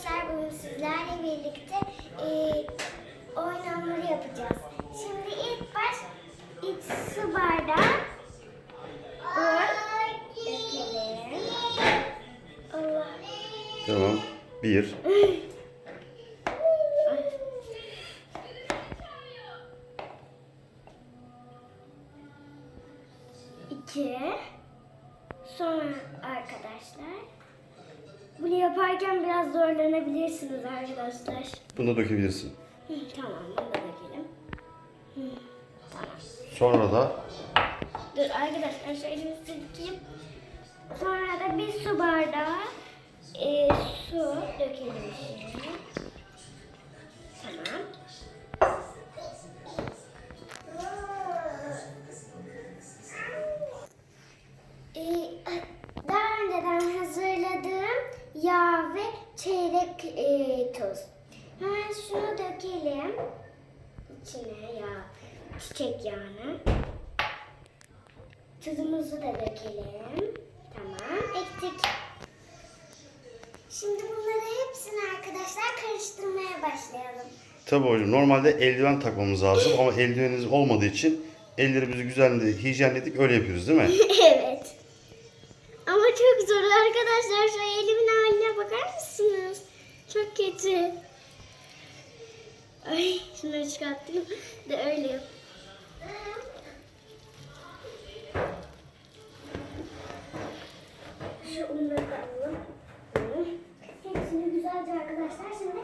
arkadaşlar bugün sizlerle birlikte e, hamuru yapacağız. Şimdi ilk baş iç su bardağı. Tamam. Bir. yaparken biraz zorlanabilirsiniz arkadaşlar. Bunu da dökebilirsin. Hı, tamam bunu da dökelim. Hı, tamam. Sonra da Dur arkadaşlar şöyle silkeyim. Sonra da bir su bardağı e, su dökelim İçine yağ, çiçek yağını. Tuzumuzu da dökelim. Tamam, ektik. Şimdi bunları hepsini arkadaşlar karıştırmaya başlayalım. tabii hocam normalde eldiven takmamız lazım ama eldiveniniz olmadığı için ellerimizi güzelce hijyenledik öyle yapıyoruz değil mi? evet. Da öyle. Şu unları da alalım. Hepsini güzelce arkadaşlar şimdi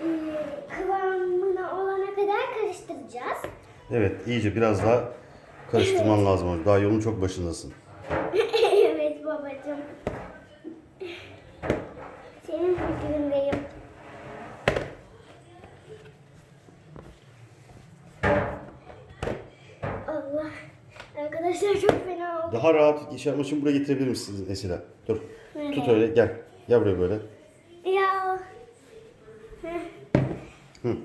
e, kıvamına olana kadar karıştıracağız. Evet iyice biraz daha karıştırman lazım. Daha yolun çok başındasın. evet babacığım. Senin fikrindeyim. Allah. Arkadaşlar çok fena oldu. Daha rahat iş yapmak için buraya getirebilir misiniz Esila? Dur. Nereye? Tut öyle gel. Gel buraya böyle. Ya. Heh. Hı.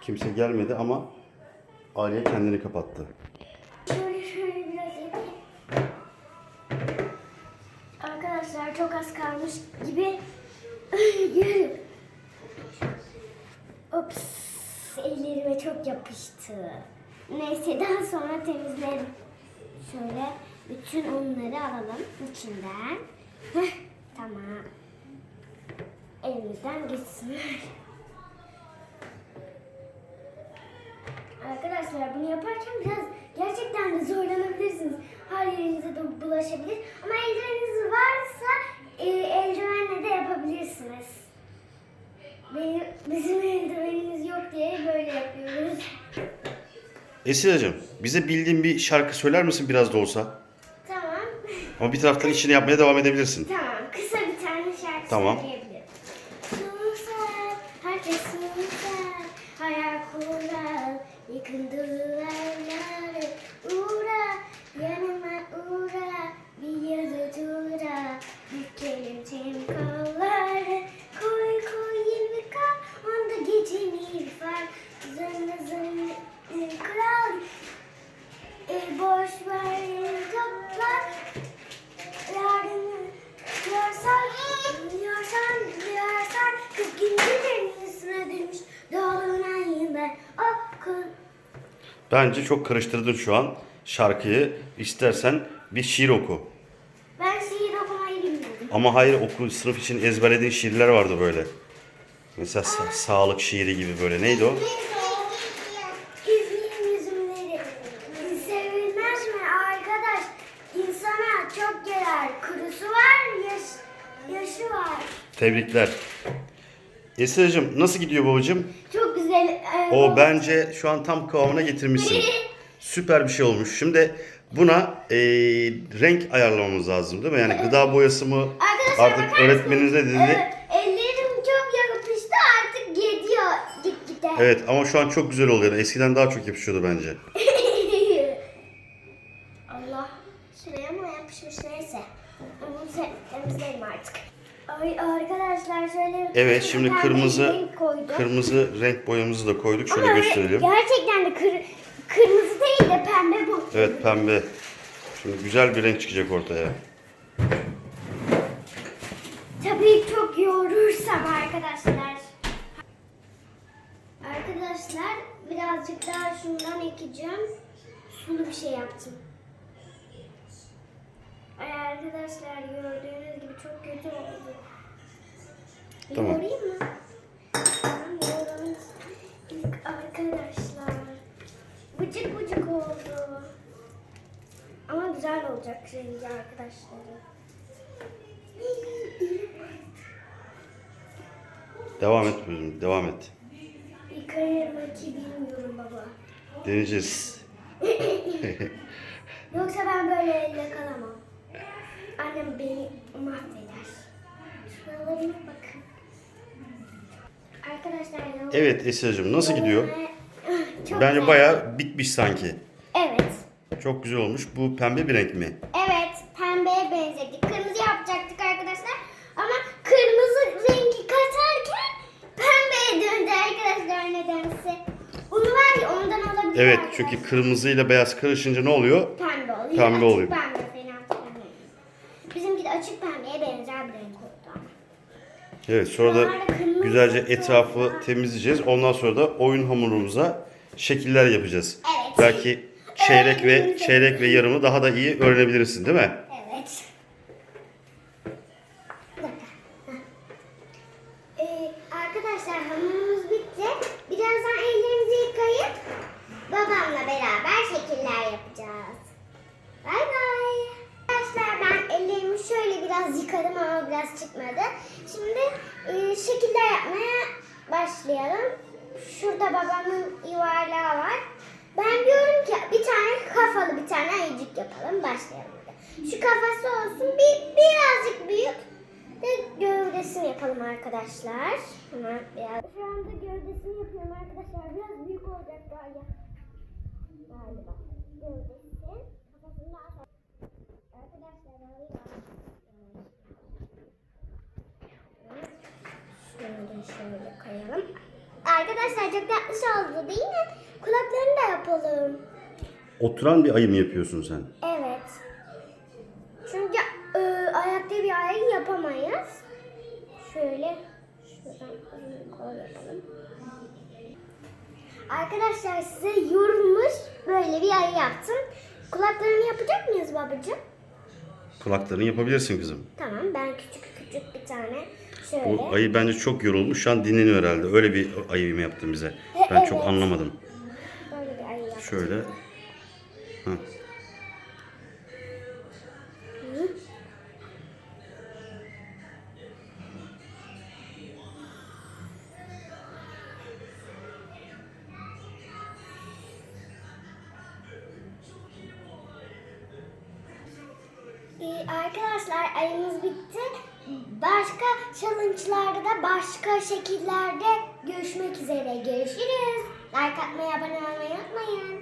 Kimse gelmedi ama Aliye kendini kapattı. Şöyle şöyle biraz yapayım. Arkadaşlar çok az kalmış gibi. çok yapıştı. Neyse daha sonra temizlerim. Şöyle bütün unları alalım içinden. Heh, tamam. Elimizden gitsinler. Arkadaşlar bunu yaparken biraz gerçekten de zorlanabilirsiniz. Her yerinize de bulaşabilir. Ama eldiveniniz varsa e, eldivenle de yapabilirsiniz. Benim, bizim eldivenimiz yok diye böyle yapıyoruz. Esilacığım bize bildiğin bir şarkı söyler misin biraz da olsa? Tamam. Ama bir taraftan işini yapmaya devam edebilirsin. Tamam. Kısa bir tane şarkı Tamam. söyleyebilirim. Bence çok karıştırdın şu an şarkıyı. İstersen bir şiir oku. Ben şiir okumayı bilmiyordum Ama hayır oku sınıf için ezberlediğin şiirler vardı böyle. Mesela sa- sağlık şiiri gibi böyle. Neydi o? Tebrikler. Esilacığım nasıl gidiyor babacığım? Çok güzel e, O bence şu an tam kıvamına getirmişsin. Süper bir şey olmuş. Şimdi buna eee, renk ayarlamamız lazım değil mi? Yani gıda boyası mı? Arkadaşlar Artık bakar öğretmeniniz ne mısınız? dedi? Ellerim çok yapıştı artık gidiyor gitgide. Evet ama şu an çok güzel oluyor. Eskiden daha çok yapışıyordu bence. Allah şuraya mı yapışmış neyse. Bunu te- temizleyelim artık. Ay arkadaşlar şöyle Evet şimdi kırmızı renk koydum. kırmızı renk boyamızı da koyduk. Şöyle Ama gösterelim. Gerçekten de kır- kırmızı değil de pembe bu. Evet pembe. Şimdi güzel bir renk çıkacak ortaya. Tabii çok yoğurursam arkadaşlar. Arkadaşlar birazcık daha şundan ekeceğim. Sulu bir şey yaptım. Ay arkadaşlar gördüğünüz gibi çok kötü oldu. Tamam. Yoğurayım mı? Tamam. İlk arkadaşlar. Bıcık bıcık oldu. Ama güzel olacak rengi arkadaşlar. Devam et kızım, devam et. Ki bilmiyorum baba. Deneyeceğiz. Yoksa ben böyle elle kalamam. Annem beni mahveder. Şuralarına bakın. Arkadaşlar Evet Esra'cığım nasıl gidiyor? Çok Bence güzel. bayağı bitmiş sanki. Evet. Çok güzel olmuş. Bu pembe bir renk mi? Evet, pembeye benzettik. Kırmızı yapacaktık arkadaşlar. Ama kırmızı rengi katarken pembeye döndü arkadaşlar nedense. Onu var ya ondan olabilir Evet arkadaşlar. çünkü kırmızı ile beyaz karışınca ne oluyor? pembe oluyor. Pembe açık oluyor. Pembe pembe. Bizimki de açık pembeye benzer bir renk oldu ama. Evet sonra da Sonra güzelce etrafı temizleyeceğiz. Ondan sonra da oyun hamurumuza şekiller yapacağız. Evet. Belki çeyrek ve çeyrek ve yarımı daha da iyi öğrenebilirsin değil mi? Evet. Ee, arkadaşlar hamurumuz bitti. Birazdan ellerimizi yıkayıp babamla beraber şekiller yapacağız. Bay bay. Arkadaşlar ben ellerimi şöyle biraz yıkadım ama biraz çıkmadı. Şimdi şekiller yapmaya başlayalım. Şurada babamın yuvarlağı var. Ben diyorum ki bir tane kafalı bir tane ayıcık yapalım. Başlayalım. Şu kafası olsun. Bir, birazcık büyük. De gövdesini yapalım arkadaşlar. Hemen biraz. Şu anda gövdesini yapıyorum arkadaşlar. Biraz büyük olacak galiba. Galiba. Gövdesi. Kafasını daha sonra- Arkadaşlar alayım. Şöyle koyalım. Arkadaşlar çok tatlış oldu değil mi? Kulaklarını da yapalım. Oturan bir ayı mı yapıyorsun sen? Evet. Çünkü e, ayakta bir ayı yapamayız. Şöyle şuradan kol yapalım. Arkadaşlar size yorulmuş böyle bir ayı yaptım. Kulaklarını yapacak mıyız babacığım? Kulaklarını yapabilirsin kızım. Tamam ben küçük küçük bir tane şöyle. Bu ayı bence çok yorulmuş. Şu an dinleniyor herhalde. Öyle bir ayı mı yaptın bize? Ben çok Evet. anlamadım. Böyle bir ayı yaptım. Şöyle. Ee, arkadaşlar ayımız bitti. Başka challenge'larda da başka şekillerde görüşmek üzere. Görüşürüz. Like atmayı, abone olmayı unutmayın.